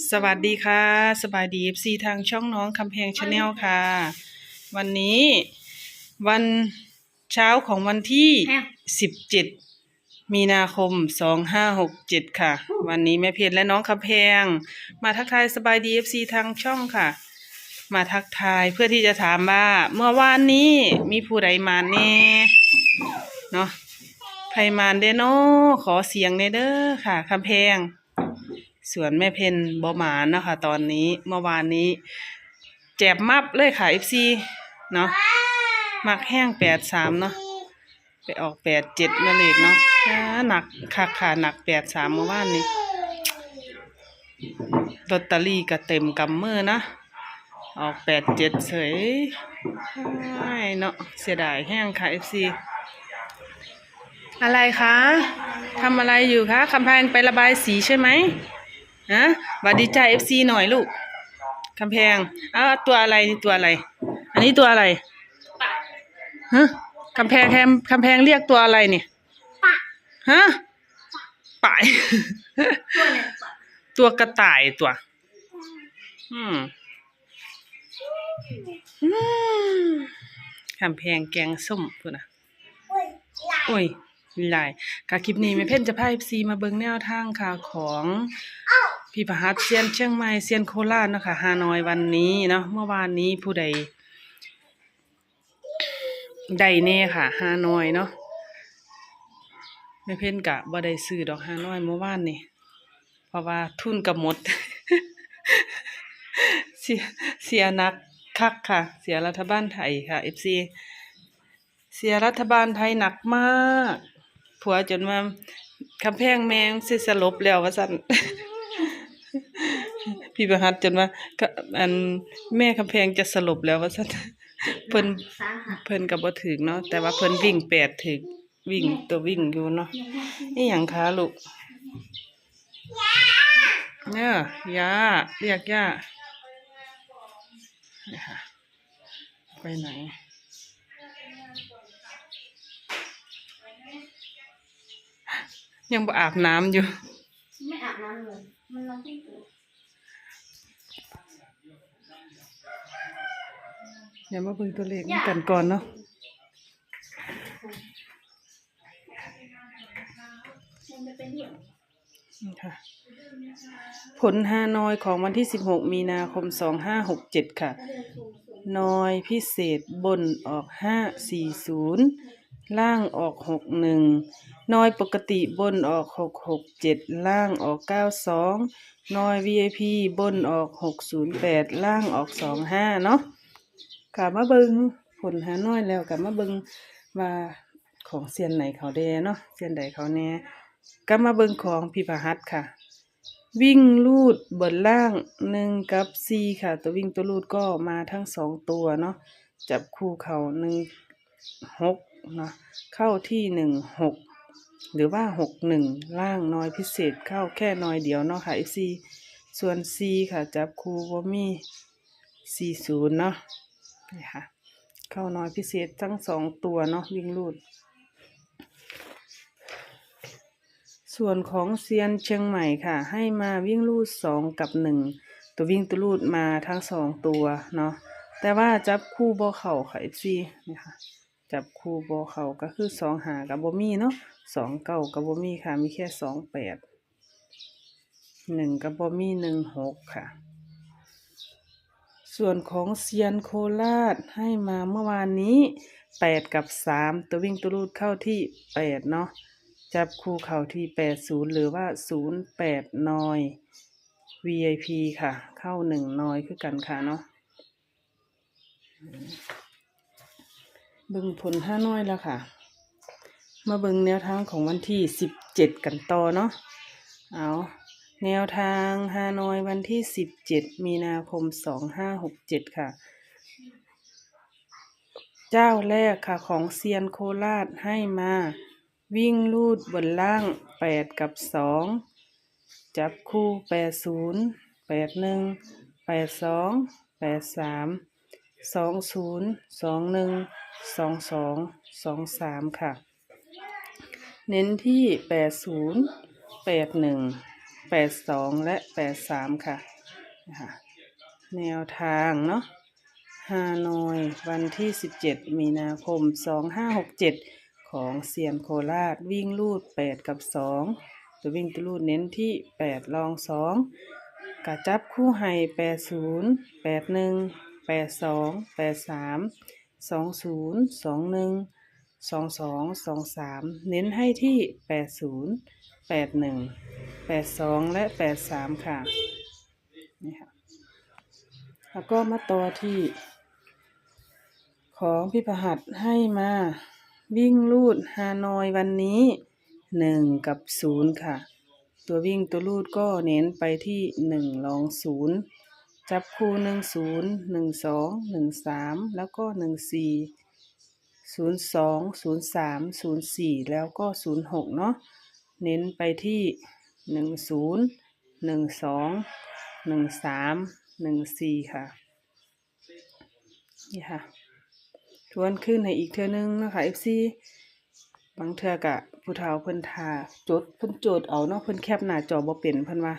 สวัสดีค่ะ สบายดี FC ทางช่องน้องคำแพงชาแนลค่ะ วันนี้วันเช้าของวันที่17มีนาคม2567ค่ะ วันนี้แม่เพชรและน้องคำแพง มาทักทายสบายดี FC ทางช่องค่ะ มาทักทายเพื่อที่จะถามว่า เมื่อวานนี้มีผู้ใดมาแน่เนาะใครมาเด้อเนาะขอเสียงเนเด้อค่ะคำแพง ส่วนแม่เพนบอหมานเนาะคะตอนนี้เมื่อวานนี้ แจบมับเลยค่ะ FC เนาะมักแห้งแปดสามเนาะไปออกแปดเจ็ดนั่นเองเนาะหนักค่ะค่ะหนักแปดสามเมื่อวานนี้ลอตเตอรี่ก็เต็มกำมือนะ ออกแปดเจ็ดเฉยใช่เนาะเสียดายแห้งค่ะ FC อะไรคะทำอะไรอยู่คะคำแพงไประบายสีใช่ไหม ฮะหวัดดีจ้าเอฟซีหน่อยลูกคำแพงอ้าวตัวอะไรนี่ตัวอะไร อันนี้ตัวอะไรฮะคำแพงแคมคำแพงเรียกตัวอะไรเนี่ยฮะป่าย ตัวกระต่ายตัว อืมอืมคำแพงแกงส้มพูดนะโอ้ยลายค่ะคลิปนี้แม่เพ่นจะพาเอฟซีมาเบิ่งแนวทางค่ะของ พี่ประหัสเซียนเชียงใหม่เซียนโคราชนะคะฮานอยวันนี้เนาะเมื่อวานนี้ผู้ใดได้แน่ค่ะฮานอยเนาะแม่เพ่นกะบ่ได้ซื้อดอกฮานอยเมื่อวานนี่เพราะว่าทุนกับหมด เสียเสียหนักคักค่ะ เสียรัฐบาลไทยค่ะ FC เสียรัฐบาลไทยหนักมาก ผัวจนว่าคำแพงแมงสิสลบแล้วว่าสั่น พี่ประหัตจนว่าก็อันแม่คำแพงจะสลบแล้วว่าสั่นเพิ่นสาหัสเพิ่นก็บ่ถึกเนาะแต่ว่าเพิ่นวิ่งแปดถึกวิ่งตัววิ่งอยู่เนาะนี่หยังคะลูกเนี่ยย่าเรียกย่าเนี่ยค่ะไปไหนยังบ่อาบน้ำอยู่ ไม่อาบน้ำเลย มันร้อนที่ตัว อย่ามาเบิ่งตัวเลขกันก่อนเนาะมันจะเป็นเรื่องนี่ค่ะ ผลฮานอยของวันที่ 16 มีนาคม 2567 ค่ะถ้าเดินสูงสูงนอยพิเศษบนออก 540 ล่างออก 61 นอยปกติบนออก 667 ล่างออก 92 นอย VIP บนออก 608 ล่างออก 25 เนาะ กลับมาเบิงผลหาน้อยแล้วกลับมาเบิงว่าของเซียนไหนเขาแดเนาะเซียนใดเขาแน่กลับมาเบิงของพิพหัสค่ะ วิ่งลูดบนล่างหนึ่งกับสี่ค่ะ ตัววิ่งตัวลูดก็มาทั้งสองตัวเนาะจับคู่เขาหนึ่งหกเนาะเข้าที่หนึ่งหกหรือว่าหกหนึ่งล่างน้อยพิเศษเข้าแค่น้อยเดียวเนาะค่ะ FC ส่วน C ค่ะจับคู่ว่ามีสี่ศูนย์เนาะ นี่ค่ะ เข้าน้อยพิเศษทั้งสองตัวเนาะวิ่งลูด ส่วนของเซียนเชียงใหม่ค่ะ ให้มาวิ่งลูดสองกับหนึ่งตัววิ่งตัวลูดมาทั้งสองตัวเนาะแต่ว่าจับคู่โบเข่าค่ะเอฟซีนี่ค่ะจับคู่โบเข่าก็คือสองหากับโบมี่เนาะสองเก้ากับโบมี่ค่ะ มีแค่สองแปดหนึ่งกับโบมี่หนึ่งหกค่ะ ส่วนของเซียนโคราชให้มาเมื่อวานนี้แปดกับสามตัววิ่งตัวลูดเข้าที่แปดเนาะจับคู่เข่าที่แปดศูนย์หรือว่าศูนย์แปดนอย VIP ค่ะ เข้าหนึ่งนอยคือกันค่ะเนาะบิ่งผลห้าน้อยแล้วค่ะ มาบิ่งแนวทางของวันที่สิบเจ็ดกันต่อเนาะเอา แนวทางฮานอยวันที่สิบเจ็ดมีนาคมสองห้าหกเจ็ดค่ะ เจ้าแรกค่ะของเซียนโคราชให้มา วิ่งลูดบนล่างแปดกับสองจับคู่แปดศูนย์แปดหนึ่งแปดสองแปดสามสองศูนย์สองหนึ่งสองสองสองสามค่ะ เน้นที่แป ดศูนย์แปดสองและแปดสามค่ะนะคะแนวทางเนาะฮานอยวันที่สิบเจ็ดมีนาคมสองห้าหกเจ็ดของเซียนโคราชวิ่งลูดแปดกับสองตัววิ่งตลูดเน้นที่แปดลองสองกะจับคู่ให้แปดศูนย์แปดหนึ่งแปดสองแปดสามสองศูนย์สองหนึ่งสองสองสองสามเน้นให้ที่แปดศูนย์ แปดหนึ่งแปดสองและแปดสามค่ะนี่ค่ะ แล้วก็มาต่อที่ ของพี่ประหัดให้มาวิ่งลูดฮานอยวันนี้หนึ่งกับศูนย์ค่ะ ตัววิ่งตัวลูดก็เน้นไปที่หนึ่งลองศูนย์จับคู่หนึ่งศูนย์หนึ่งสองหนึ่งสามแล้วก็หนึ่งสี่ศูนย์สองศูนย์สามศูนย์สี่แล้วก็ศูนย์หกเนาะ เน้นไปที่หนึ่งศูนย์หนึ่งสองหนึ่งสามหนึ่งสี่ค่ะ นี่ค่ะ ทวนขึ้นให้อีกเทื่อนึงนะคะ FC บางเทื่อกะผู้เฒ่าเพิ่นทาจดเพิ่นจทย์เอาเนาะเพิ่นแคปหน้าจอบ่เป็นเพิ่นว่า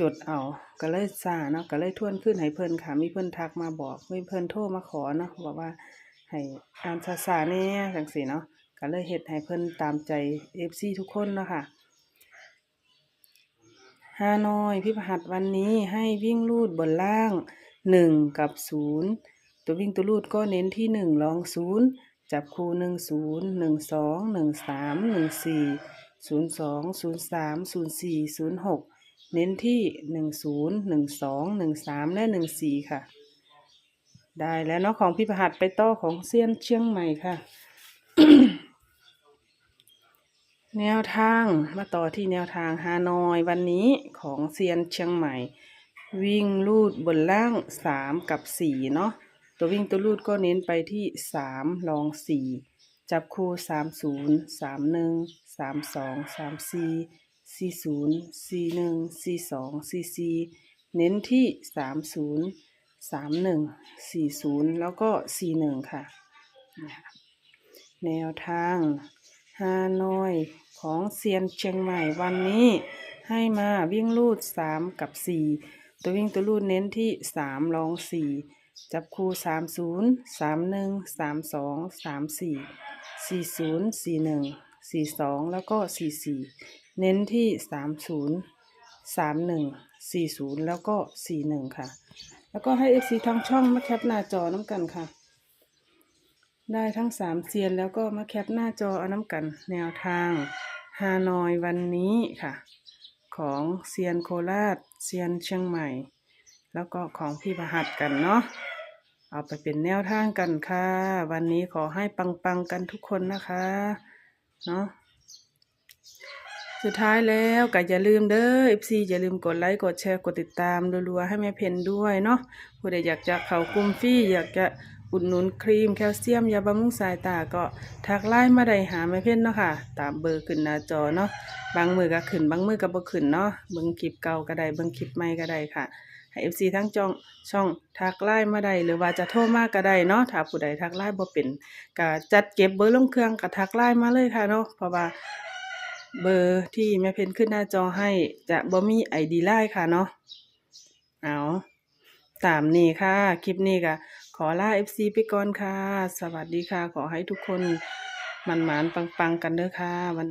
จดเอาก็เลยซาเนาะก็เลยทวนขึ้นให้เพิ่นค่ะ มีเพิ่นทักมาบอกมีเพิ่นโทรมาขอเนาะบอกว่าให้อ่านช้าๆแหน่จังซี่เนาะ ก็เลยเฮ็ดให้เพิ่นตามใจ FC ทุกคนนะค่ะฮานอยพี่ประหัดวันนี้ให้วิ่งลูดบนล่างหนึ่งกับศูนย์ตัววิ่งตัวลูดก็เน้นที่หนึ่งลองศูนย์จับคู่หนึ่งศูนย์หนึ่งสองหนึ่งสามหนึ่งสี่ศูนย์สองศูนย์สามศูนย์สี่ศูนย์หกเน้นที่หนึ่งศูนย์หนึ่งสองหนึ่งสามและหนึ่งสี่ค่ะ ได้แล้วเนาะของพี่ประหัดไปต่อของเซียนเชียงใหม่ค่ะ แนวทางมาต่อที่แนวทางฮานอยวันนี้ของเซียนเชียงใหม่ วิ่งลูดบนล่างสามกับสี่เนาะตัววิ่งตัวลูดก็เน้นไปที่สามลองสี่จับคู่สามศูนย์สามหนึ่งสามสองสามสี่สี่ศูนย์สี่หนึ่งสี่สองสี่สี่เน้นที่สามศูนย์สามหนึ่งสี่ศูนย์แล้วก็สี่หนึ่งค่ะ แนวทาง ฮานอยของเซียนเชียงใหม่วันนี้ให้มาวิ่งลูดสามกับสี่ตัววิ่งตัวลูดเน้นที่สามลองสี่จับคู่สามศูนย์สามหนึ่งสามสองสามสี่สี่ศูนย์สี่หนึ่งสี่สองแล้วก็สี่สี่เน้นที่สามศูนย์สามหนึ่งสี่ศูนย์แล้วก็สี่หนึ่งค่ะ แล้วก็ให้เอฟซีทางช่องมาแคปหน้าจอน้ำกันค่ะ ได้ทั้งสามเซียนแล้วก็มาแคปหน้าจอเอาน้ำกันแนวทางฮานอยวันนี้ค่ะ ของเซียนโคราชเซียนเชียงใหม่ แล้วก็ของพี่ประหัดกันเนาะเอาไปเป็นแนวทางกันค่ะ วันนี้ขอให้ปังๆกันทุกคนนะคะเนาะสุดท้ายแล้วก็อย่าลืมเด้อ FC อย่าลืมกดไลค์กดแชร์กดติดตามรัวๆให้แม่เพนด้วยเนาะผู้ใดอยากจะเข้ากลุ่มฟรีอยากจะ อุดหนุนครีมแคลเซียมยาบำรุงสายตาก็ทักไลน์มาได้หาไม่เพ่นเนาะค่ะ ตามเบอร์ขึ้นหน้าจอเนาะบางมือก็ขึ้นบางมือก็บ่ขึ้นเนาะเบิ่งคลิปเก่าก็ได้เบิ่งคลิปใหม่ก็ได้ค่ะให้ FC ทั้งจองช่องทักไลน์มาได้หรือว่าจะโทรมาก็ได้เนาะถ้าผู้ใดทักไลน์บ่เป็นก็จัดเก็บเบอร์ลงเครื่องก็ทักไลน์มาเลยค่ะเนาะเพราะว่าเบอร์ที่แม่เพนขึ้นหน้าจอให้จะบ่มี ID ไลน์ค่ะเนาะเอาตามนี้ค่ะ คลิปนี้ก็ ขอลาเอฟซีไปก่อนค่ะ สวัสดีค่ะ ขอให้ทุกคนมันหมานปังๆ กันเด้อค่ะวัน